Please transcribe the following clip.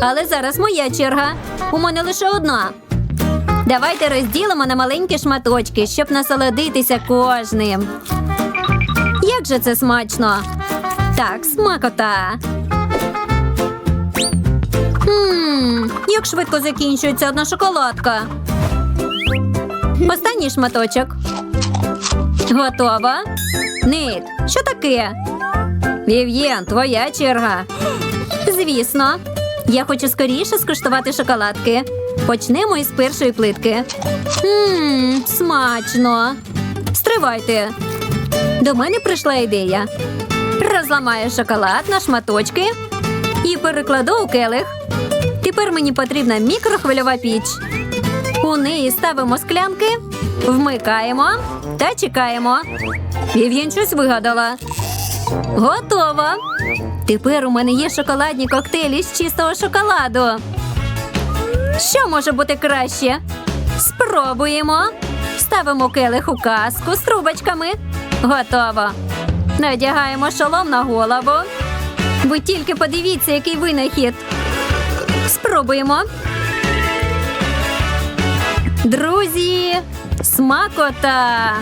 Але зараз моя черга. У мене лише одна. Давайте розділимо на маленькі шматочки, щоб насолодитися кожним. Як же це смачно? Так, смакота. Ммм, як швидко закінчується одна шоколадка. Останній шматочок. Готово. Нит, що таке? Вів'єн, твоя черга. Звісно. Я хочу скоріше скуштувати шоколадки. Почнемо із першої плитки. Ммм, смачно. Стривайте. До мене прийшла ідея. Розламаю шоколад на шматочки і перекладу у келих. Тепер мені потрібна мікрохвильова піч. У неї ставимо склянки, вмикаємо та чекаємо. Вів'єн щось вигадала. Готово. Тепер у мене є шоколадні коктейлі з чистого шоколаду. Що може бути краще? Спробуємо. Ставимо келих у каску з трубочками. Готово. Надягаємо шолом на голову. Ви тільки подивіться, який винахід. Спробуємо. Друзі, смакота!